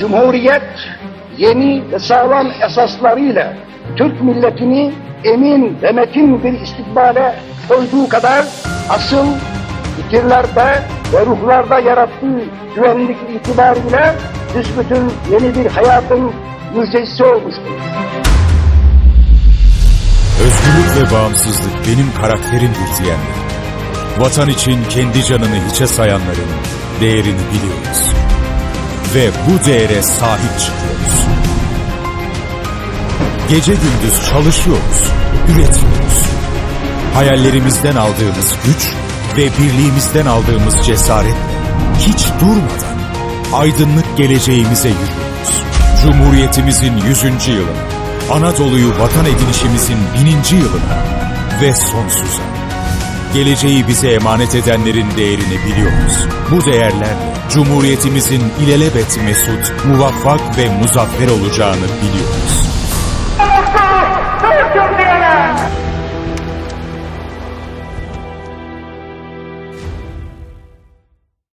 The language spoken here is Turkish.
Cumhuriyet yeni ve sağlam esaslarıyla Türk milletini emin ve metin bir istikbale koyduğu kadar asıl fikirlerde ve ruhlarda yarattığı güvenlik itibariyle büsbütün yeni bir hayatın müjdecisi olmuştur. Özgürlük ve bağımsızlık benim karakterimdir diyenler. Vatan için kendi canını hiçe sayanların değerini biliyoruz. Ve bu değere sahip çıkıyoruz. Gece gündüz çalışıyoruz, üretiyoruz. Hayallerimizden aldığımız güç ve birliğimizden aldığımız cesaretle hiç durmadan aydınlık geleceğimize yürüyoruz. Cumhuriyetimizin 100. yılı, Anadolu'yu vatan edinişimizin 1000. yılına ve sonsuza. Geleceği bize emanet edenlerin değerini biliyoruz. Bu değerlerle Cumhuriyetimizin ilelebet mesut, muvaffak ve muzaffer olacağını biliyoruz.